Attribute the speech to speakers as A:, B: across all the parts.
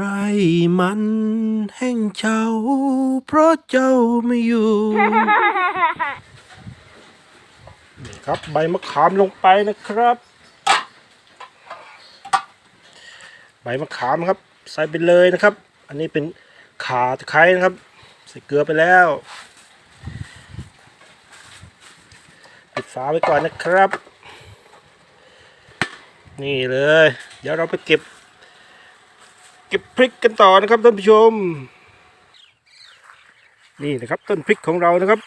A: ไรมันแห้งเฉาเพราะเจ้าไม่อยู่ นี่ครับใบมะขามลงไปนะครับ ใบมะขามครับ ใส่ไปเลยนะครับ อันนี้เป็นขาตะไคร้นะครับ ใส่เกลือไปแล้วปิดฝาไว้ก่อนนะครับ นี่เลย เดี๋ยวเราไปเก็บ ก็บพริกกันต่อนะครับท่านผู้ชม นี่นะครับต้นพริกของเรานะครับ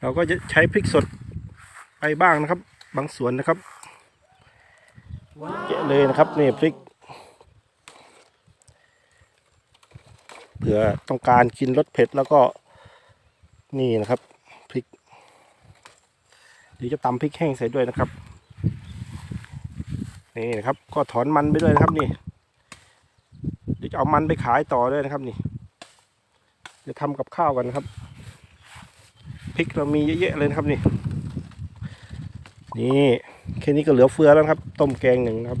A: เราก็จะใช้พริกสดไปบ้างนะครับ บางส่วนนะครับเยอะเลยนะครับนี่พริกเผื่อต้องการกินรสเผ็ดแล้วก็นี่นะครับพริกเดี๋ยวจะตำพริกแห้งใส่ด้วยนะครับนี่นะครับ ก็ถอนมันไปด้วยนะครับนี่ เดี๋ยวจะเอามันไปขายต่อด้วยนะครับนี่จะทำกับข้าวกันนะครับพริกเรามีเยอะๆเลยนะครับนี่ นี่แค่นี้ก็เหลือเฟือแล้วครับ ต้มแกงหนึ่งนะครับ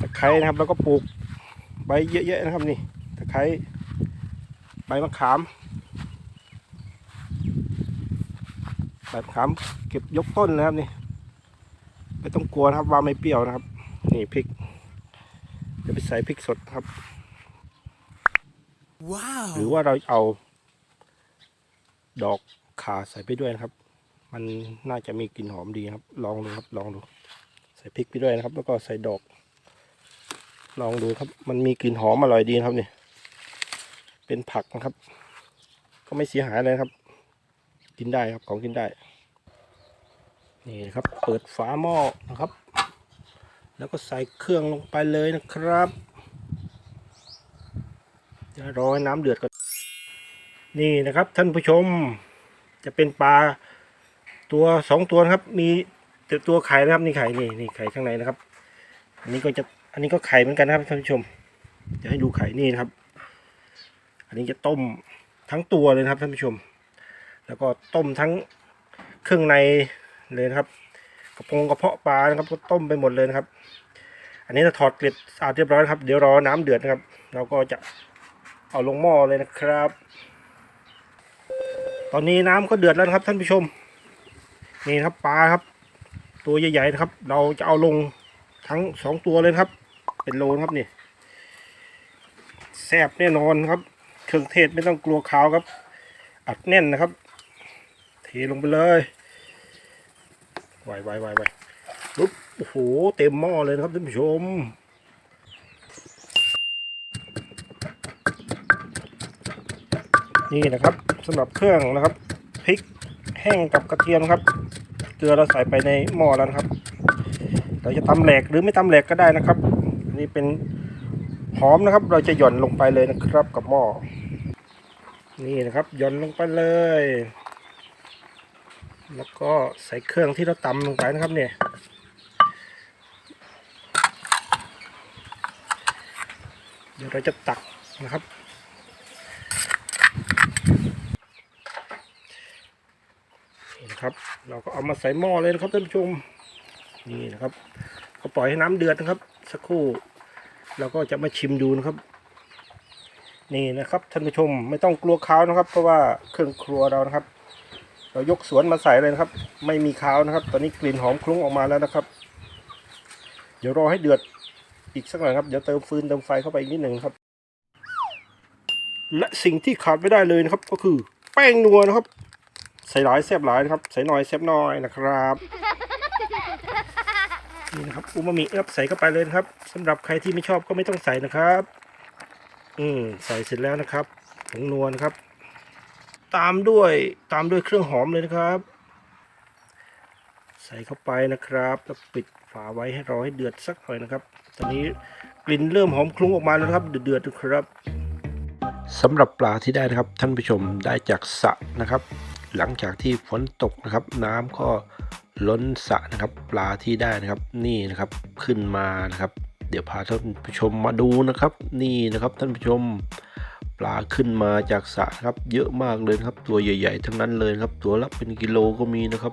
A: ตะไคร้นะครับ แล้วก็ปลูกใบเยอะๆนะครับนี่ตะไคร้ใบมะขามใบมะขามเก็บยกต้นนะครับนี่ไม่ต้องกลัวนะครับว่าไม่เปรี้ยวนะครับ นี่พริก เดี๋ยวไปใส่พริกสดครับ
B: ว้าว
A: หรือว่าเราเอา ดอกขาใส่ไปด้วยนะครับ มันน่าจะมีกลิ่นหอมดีครับ ลองดูครับ ลองดู ใส่พริกไปด้วยนะครับ แล้วก็ใส่ดอก ลองดูครับ มันมีกลิ่นหอมอร่อยดีนะครับนี่เป็นผักนะครับ ก็ไม่เสียหายเลยนะครับ กินได้ครับของกินได้ นี่นะครับ เปิดฝาหม้อนะครับ แล้วก็ใส่เครื่องลงไปเลยนะครับจะรอให้น้ำเดือดก่อนนี่นะครับท่านผู้ชม จะเป็นปลาตัวสองตัวครับ มีต,ตัวไข่นะครับนี่ไข่นี่นี่ไข่ข้างในนะครับ อันนี้ก็จะอันนี้ก็ไข่เหมือนกันนะครับท่านผู้ชมจะให้ดูไข่นี่นะครับ อันนี้จะต้มทั้งตัวเลยครับท่านผู้ชม แล้วก็ต้มทั้งเครื่องในเลยนะครับ กระพงกระเพาะปลานะครับก็ต้มไปหมดเลยนะครับ อันนี้จะถอดเกล็ดสะอาดเรียบร้อยครับ เดี๋ยวรอน้ำเดือดนะครับ เราก็จะเอาลงหม้อเลยนะครับ ตอนนี้น้ำก็เดือดแล้วนะครับ ท่านผู้ชม นี่ครับปลาครับ ตัวใหญ่ๆนะครับ เราจะเอาลงทั้งสองตัวเลยครับ เป็นโลนะครับนี่แซ่บแน่นอนครับ เครื่องเทศไม่ต้องกลัวขาวครับ อัดแน่นนะครับ เทลงไปเลย ไวไวไวไวปุ๊บโอ้โหเต็มหม้อเลยนะครับท่านผู้ชมนี่นะครับสำหรับเครื่องนะครับพริกแห้งกับกระเทียมครับเกลือเราใส่ไปในหม้อแล้วนะครับ เราจะตำแหลกหรือไม่ตำแหลกก็ได้นะครับ นี่เป็นหอมนะครับ เราจะหย่อนลงไปเลยนะครับกับหม้อนี่นะครับหย่อนลงไปเลย แล้วก็ใส่เครื่องที่เราตำลงไปนะครับเนี่ยเดี๋ยวเราจะตักนะครับ นี่นะครับ เราก็เอามาใส่หม้อเลยนะครับท่านผู้ชม นี่นะครับ ก็ปล่อยให้น้ำเดือดนะครับ สักครู่ เราก็จะมาชิมดูนะครับ นี่นะครับท่านผู้ชมไม่ต้องกลัวคาวนะครับ เพราะว่าเครื่องครัวเรานะครับ เรายกสวนมาใส่เลยนะครับ ไม่มีคาวนะครับ ตอนนี้กลิ่นหอมคลุ้งออกมาแล้วนะครับ เดี๋ยวรอให้เดือดอีกสักหน่อยครับ เดี๋ยวเติมฟืนเติมไฟเข้าไปอีกนิดหนึ่งครับ และสิ่งที่ขาดไม่ได้เลยนะครับ ก็คือแป้งนัวนะครับ ใส่หลายแซบหลายนะครับ ใส่หน่อยแซบน้อยนะครับนี่นะครับอูมามิครับใส่เข้าไปเลยนะครับสำหรับใครที่ไม่ชอบก็ไม่ต้องใส่นะครับ อืมใส่เสร็จแล้วนะครับผงนัวนะครับ ตามด้วยตามด้วยเครื่องหอมเลยนะครับ ใส่เข้าไปนะครับแล้วปิดฝาไว้ให้รอให้เดือดสักหน่อยนะครับ ตอนนี้กลิ่นเริ่มหอมคลุ้งออกมาแล้วครับ เดือดๆครับสำหรับปลาที่ได้นะครับท่านผู้ชมได้จากสระนะครับ หลังจากที่ฝนตกนะครับ น้ำก็ล้นสระนะครับ ปลาที่ได้นะครับ นี่นะครับขึ้นมานะครับ เดี๋ยวพาท่านผู้ชมมาดูนะครับ นี่นะครับท่านผู้ชม ปลาขึ้นมาจากสระครับ เยอะมากเลยครับ ตัวใหญ่ ๆ ทั้งนั้นเลยครับ ตัวละเป็นกิโลก็มีนะครับ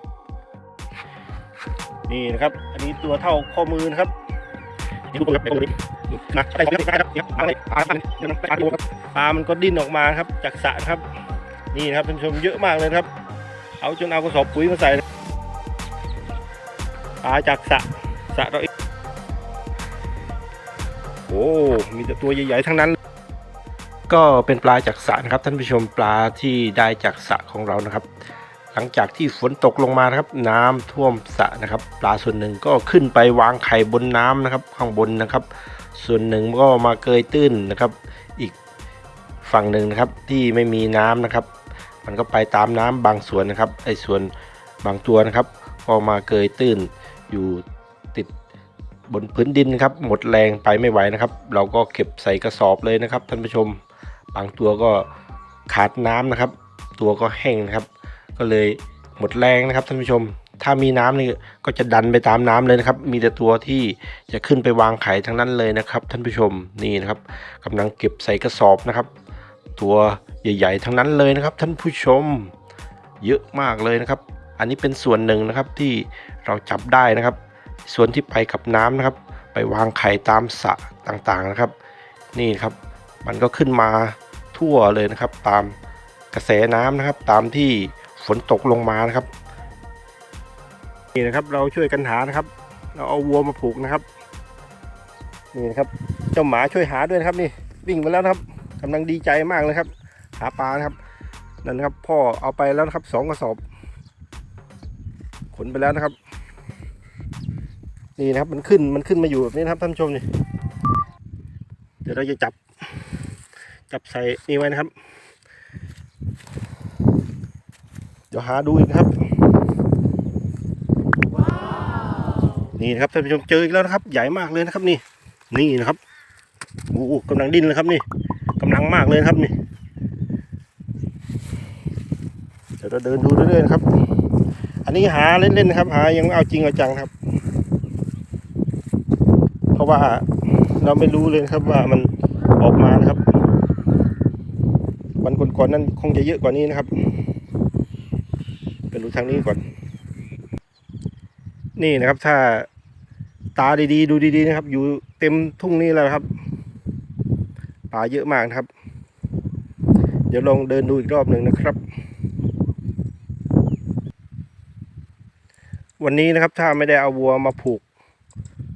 A: นี่นะครับ อันนี้ตัวเท่าข้อมือนะครับนี่ดูครับไปตรงนี้นะไปตรงนี้ครับครับอะไรปลามันปลาครับปลามันก็ดิ้นออกมาครับ จากสระครับ นี่นะครับท่านผู้ชมเยอะมากเลยครับ เอาจนเอากระสอบปุ๋ยมาใส่ปลาจากสระสระเราโอ้มีแต่ตัวใหญ่ๆทั้งนั้น ก็เป็นปลาจากสระนะครับท่านผู้ชมปลาที่ได้จากสระของเรานะครับ หลังจากที่ฝนตกลงมานะครับ น้ำท่วมสระนะครับ ปลาส่วนหนึ่งก็ขึ้นไปวางไข่บนน้ำนะครับ ข้างบนนะครับ ส่วนหนึ่งก็มาเกยตื้นนะครับ อีกฝั่งหนึ่งนะครับที่ไม่มีน้ำนะครับ มันก็ไปตามน้ำบางส่วนนะครับไอ้ส่วนบางตัวนะครับ ก็มาเกยตื้นอยู่ติดบนพื้นดินนะครับ หมดแรงไปไม่ไหวนะครับ เราก็เก็บใส่กระสอบเลยนะครับท่านผู้ชม บางตัวก็ขาดน้ำนะครับ ตัวก็แห้งนะครับ ก็เลยหมดแรงนะครับท่านผู้ชม ถ้ามีน้ำนี่ก็จะดันไปตามน้ำเลยนะครับ มีแต่ตัวที่จะขึ้นไปวางไข่ทั้งนั้นเลยนะครับ ท่านผู้ชมนี่นะครับกำลังเก็บใส่กระสอบนะครับ ตัวใหญ่ ๆ ทั้งนั้นเลยนะครับ ท่านผู้ชม เยอะมากเลยนะครับ อันนี้เป็นส่วนหนึ่งนะครับที่เราจับได้นะครับ ส่วนที่ไปกับน้ำนะครับ ไปวางไข่ตามสระต่างๆนะครับ นี่ครับ มันก็ขึ้นมา ทั่วเลยนะครับ ตามกระแสน้ำนะครับ ตามที่ฝนตกลงมานะครับนี่นะครับเราช่วยกันหานะครับ เราเอาวัวมาผูกนะครับนี่นะครับ เจ้าหมาช่วยหาด้วยนะครับนี่วิ่งมาแล้วนะครับกำลังดีใจมากเลยครับ หาปลานะครับนั่นนะครับ พ่อเอาไปแล้วนะครับสองกระสอบขนไปแล้วนะครับ นี่นะครับมันขึ้นมันขึ้นมาอยู่แบบนี้นะครับท่านผู้ชมนี่เดี๋ยวเราจะจับ จับใส่นี่ไว้นะครับ เดี๋ยวหาดูอีกครับ นี่นะครับท่านผู้ชมเจออีกแล้วนะครับ ใหญ่มากเลยนะครับนี่ นี่นะครับโอ้กำลังดิ้นเลยครับนี่กำลังมากเลยครับนี่ เดี๋ยวเราเดินดูเรื่อยๆนะครับ อันนี้หาเล่นๆนะครับ หายังเอาจริงเอาจังครับ เพราะว่าเราไม่รู้เลยครับว่ามันออกมานะครับ วันก่อนๆนั้นคงจะเยอะกว่านี้นะครับไปดูทางนี้ก่อน นี่นะครับ ถ้าตาดีๆ ดูดีๆนะครับ อยู่เต็มทุ่งนี้แล้วครับปลาเยอะมากนะครับ เดี๋ยวลองเดินดูอีกรอบหนึ่งนะครับ วันนี้นะครับ ถ้าไม่ได้เอาวัวมาผูก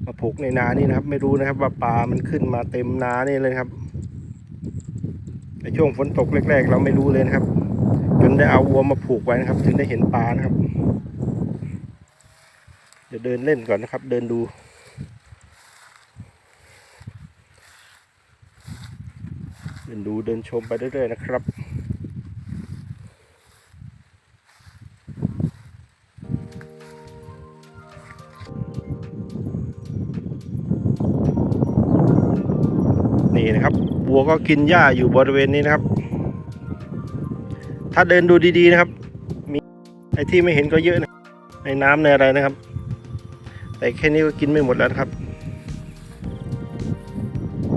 A: มาผูกในนานี่นะครับ ไม่รู้นะครับ ว่าปลามันขึ้นมาเต็มนานี่เลยครับ ในช่วงฝนตกแรกๆ เราไม่รู้เลยนะครับ จนได้เอาวัวมาผูกไว้นะครับ ถึงได้เห็นปลานะครับ เดี๋ยวเดินเล่นก่อนนะครับ เดินดูเดินดูเดินชมไปเรื่อยๆนะครับ วัวก็กินหญ้าอยู่บริเวณนี้นะครับ ถ้าเดินดูดีๆนะครับ มีไอ้ที่ไม่เห็นก็เยอะนะในน้ำในอะไรนะครับ แต่แค่นี้ก็กินไม่หมดแล้วนะครับ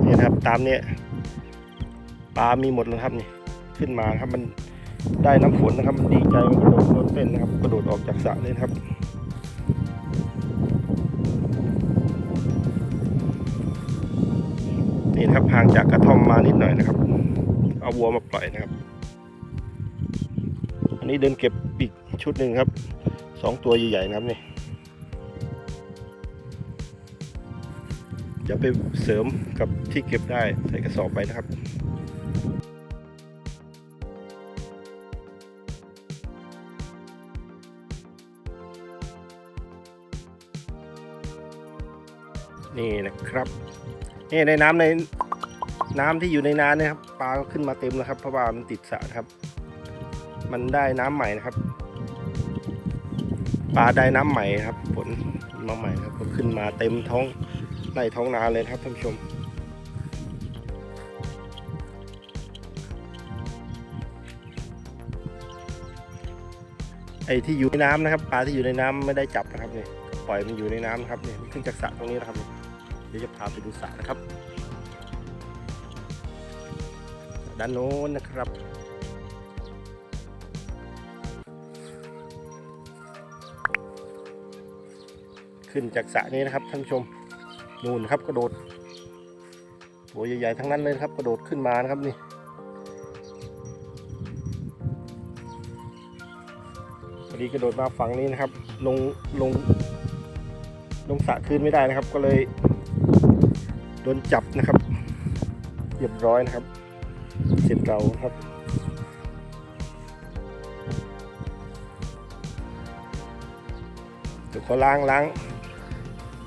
A: นี่นครับตามเนี้ยปลามีหมดแล้วครับนี่ขึ้นมาครับมันได้น้ำฝนนะครับ มันดีใจมันกระโดดโดดเต้นนะครับกระโดดออกจากสระเลยครับ นี่นะครับห่างจากกระท่อมมานิดหน่อยนะครับ เอาวัวมาปล่อยนะครับ อันนี้เดินเก็บอีกชุดหนึ่งครับสองตัวใหญ่ๆนะครับนี่จะไปเสริมกับที่เก็บได้ใส่กระสอบไปนะครับ นี่นะครับนี่ในน้ำในน้ำที่อยู่ในนาเนี่ยครับปลาก็ขึ้นมาเต็มแล้วครับเพราะว่ามันติดสระครับ มันได้น้ำใหม่นะครับปลาได้น้ำใหม่ครับฝนมาใหม่ครับก็ขึ้นมาเต็มท้องไร่ท้องนาเลยครับท่านผู้ชมไอ้ที่อยู่ในน้ำนะครับ ปลาที่อยู่ในน้ำไม่ได้จับนะครับนี่ปล่อยมันอยู่ในน้ำนะครับนี่มันขึ้นจากสระตรงนี้นะครับ ดี๋ยวจะพาไปดูสระนะครับ ด้านโน้นนะครับขึ้นจากสระนี้นะครับท่านชมนู่นครับกระโดดตัวใหญ่ๆทั้งนั้นเลยนะครับกระโดดขึ้นมานะครับนี่พอดีกระโดดมาฝั่งนี้นะครับ ลงลงลงสระคืนไม่ได้นะครับ ก็เลย โดนจับนะครับเรียบร้อยนะครับ เสร็จเราครับเดี๋ยวขอล้างล้าง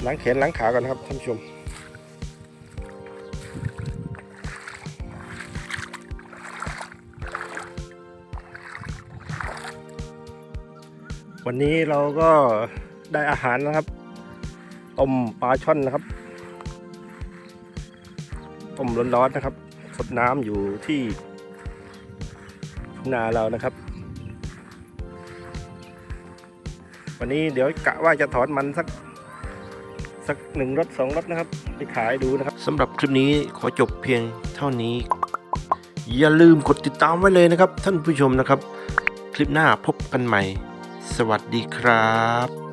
A: ล้างแขนล้างขาก่อนนะครับท่านผู้ชมวันนี้เราก็ได้อาหารนะครับต้มปลาช่อนนะครับ ต้มร้อนๆนะครับสดน้ำอยู่ที่นาเรานะครับ วันนี้เดี๋ยวกะว่าจะถอนมันสักสักหนึ่งรถสองรถนะครับ ไปขายดูนะครับสำหรับคลิปนี้ขอจบเพียงเท่านี้ อย่าลืมกดติดตามไว้เลยนะครับ ท่านผู้ชมนะครับ คลิปหน้าพบกันใหม่ สวัสดีครับ